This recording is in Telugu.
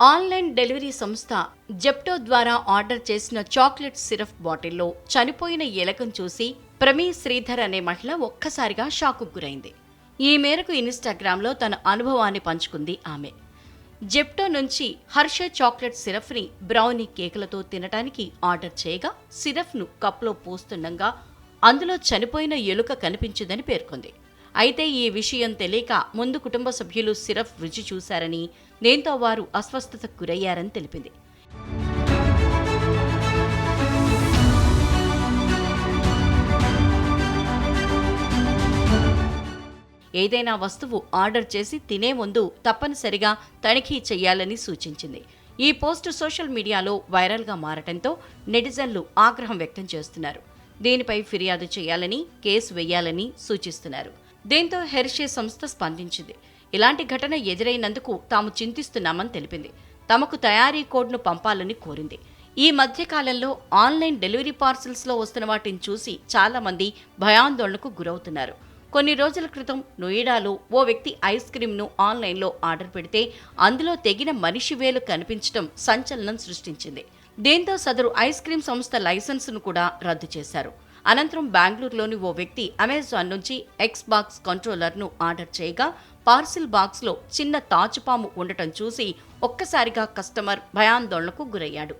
ఆన్లైన్ డెలివరీ సంస్థ జెప్టో ద్వారా ఆర్డర్ చేసిన చాక్లెట్ సిరప్ బాటిల్లో చనిపోయిన ఎలకను చూసి ప్రమీ శ్రీధర్ అనే మహిళ ఒక్కసారిగా షాకు గురైంది. ఈ మేరకు ఇన్స్టాగ్రామ్లో తన అనుభవాన్ని పంచుకుంది ఆమె. జెప్టో నుంచి హర్ష చాక్లెట్ సిరప్ని బ్రౌనీ కేకులతో తినటానికి ఆర్డర్ చేయగా సిరప్ను కప్లో పోస్తుండగా అందులో చనిపోయిన ఎలుక కనిపించిందని పేర్కొంది. అయితే ఈ విషయం తెలియక ముందు కుటుంబ సభ్యులు సిరఫ్ రుచి చూశారని దీంతో వారు అస్వస్థతకు గురయ్యారని తెలిపింది. ఏదైనా వస్తువు ఆర్డర్ చేసి తినే ముందు తప్పనిసరిగా తనిఖీ చేయాలని సూచించింది. ఈ పోస్ట్ సోషల్ మీడియాలో వైరల్గా మారటంతో నెటిజన్లు ఆగ్రహం వ్యక్తం చేస్తున్నారు. దీనిపై ఫిర్యాదు చేయాలని కేసు వేయాలని సూచిస్తున్నారు. దీంతో హెర్షే సంస్థ స్పందించింది. ఇలాంటి ఘటన ఎదురైనందుకు తాము చింతిస్తున్నామని తెలిపింది. తమకు తయారీ కోడ్ను పంపాలని కోరింది. ఈ మధ్యకాలంలో ఆన్లైన్ డెలివరీ పార్సిల్స్లో వస్తున్న వాటిని చూసి చాలామంది భయాందోళనకు గురవుతున్నారు. కొన్ని రోజుల క్రితం నోయిడాలో ఓ వ్యక్తి ఐస్ క్రీంను ఆన్లైన్లో ఆర్డర్ పెడితే అందులో తెగిన మనిషి వేలు కనిపించడం సంచలనం సృష్టించింది. దీంతో సదరు ఐస్ క్రీం సంస్థ లైసెన్సును కూడా రద్దు చేశారు. అనంతరం బెంగళూరులోని ఓ వ్యక్తి అమెజాన్ నుంచి ఎక్స్ బాక్స్ కంట్రోలర్ను ఆర్డర్ చేయగా పార్సిల్ బాక్స్లో చిన్న తాచుపాము ఉండటం చూసి ఒక్కసారిగా కస్టమర్ భయాందోళనకు గురయ్యాడు.